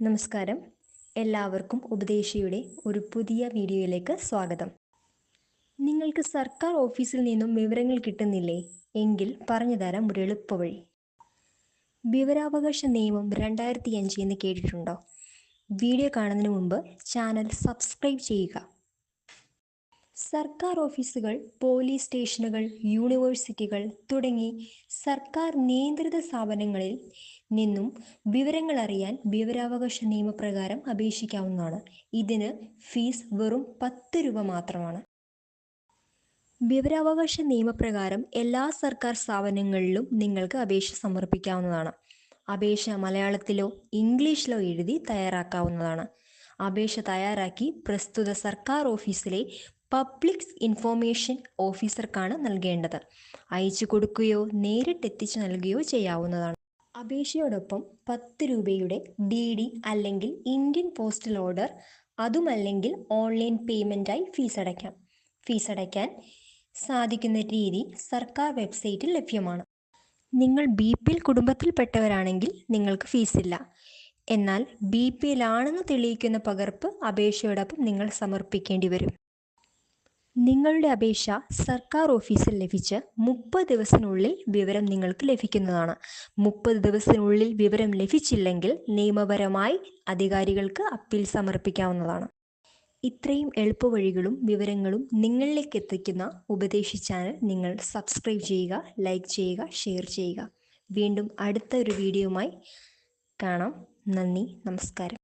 നമസ്കാരം. എല്ലാവർക്കും ഉപദേശിയുടെ ഒരു പുതിയ വീഡിയോയിലേക്ക് സ്വാഗതം. നിങ്ങൾക്ക് സർക്കാർ ഓഫീസിൽ നിന്നും വിവരങ്ങൾ കിട്ടുന്നില്ലേ? എങ്കിൽ പറഞ്ഞു തരാം ഒരു എളുപ്പവഴി. വിവരാവകാശ നിയമം രണ്ടായിരത്തി അഞ്ച് എന്ന് കേട്ടിട്ടുണ്ടോ? വീഡിയോ കാണുന്നതിന് മുമ്പ് ചാനൽ സബ്സ്ക്രൈബ് ചെയ്യുക. സർക്കാർ ഓഫീസുകൾ പോലീസ് സ്റ്റേഷനുകൾ യൂണിവേഴ്സിറ്റികൾ തുടങ്ങി സർക്കാർ നിയന്ത്രിത സ്ഥാപനങ്ങളിൽ നിന്നും വിവരങ്ങൾ അറിയാൻ വിവരാവകാശ നിയമപ്രകാരം അപേക്ഷിക്കാവുന്നതാണ്. ഇതിന് ഫീസ് വെറും പത്ത് രൂപ മാത്രമാണ്. വിവരാവകാശ നിയമപ്രകാരം എല്ലാ സർക്കാർ സ്ഥാപനങ്ങളിലും നിങ്ങൾക്ക് അപേക്ഷ സമർപ്പിക്കാവുന്നതാണ്. അപേക്ഷ മലയാളത്തിലോ ഇംഗ്ലീഷിലോ എഴുതി തയ്യാറാക്കാവുന്നതാണ്. അപേക്ഷ തയ്യാറാക്കി പ്രസ്തുത സർക്കാർ ഓഫീസിലെ പബ്ലിക് ഇൻഫോർമേഷൻ ഓഫീസർക്കാണ് നൽകേണ്ടത്. അയച്ചു കൊടുക്കുകയോ നേരിട്ട് എത്തിച്ചു നൽകുകയോ ചെയ്യാവുന്നതാണ്. അപേക്ഷയോടൊപ്പം പത്ത് രൂപയുടെ ഡി ഡി അല്ലെങ്കിൽ ഇന്ത്യൻ പോസ്റ്റൽ ഓർഡർ അതുമല്ലെങ്കിൽ ഓൺലൈൻ പേയ്മെന്റായി ഫീസ് അടയ്ക്കാം. ഫീസ് അടയ്ക്കാൻ സാധിക്കുന്ന രീതി സർക്കാർ വെബ്സൈറ്റിൽ ലഭ്യമാണ്. നിങ്ങൾ ബി പി എൽ കുടുംബത്തിൽപ്പെട്ടവരാണെങ്കിൽ നിങ്ങൾക്ക് ഫീസില്ല എന്നാൽ ബി പി എൽ ആണെന്ന് തെളിയിക്കുന്ന പകർപ്പ് അപേക്ഷയോടൊപ്പം നിങ്ങൾ സമർപ്പിക്കേണ്ടി വരും. നിങ്ങളുടെ അപേക്ഷ സർക്കാർ ഓഫീസിൽ ലഭിച്ച് മുപ്പത് ദിവസത്തിനുള്ളിൽ വിവരം നിങ്ങൾക്ക് ലഭിക്കുന്നതാണ്. മുപ്പത് ദിവസത്തിനുള്ളിൽ വിവരം ലഭിച്ചില്ലെങ്കിൽ നിയമപരമായി അധികാരികൾക്ക് അപ്പീൽ സമർപ്പിക്കാവുന്നതാണ്. ഇത്രയും എളുപ്പവഴികളും വിവരങ്ങളും നിങ്ങളിലേക്ക് എത്തിക്കുന്ന ഉപദേശി ചാനൽ നിങ്ങൾ സബ്സ്ക്രൈബ് ചെയ്യുക ലൈക്ക് ചെയ്യുക ഷെയർ ചെയ്യുക. വീണ്ടും അടുത്ത ഒരു വീഡിയോയുമായി കാണാം. നന്ദി നമസ്കാരം.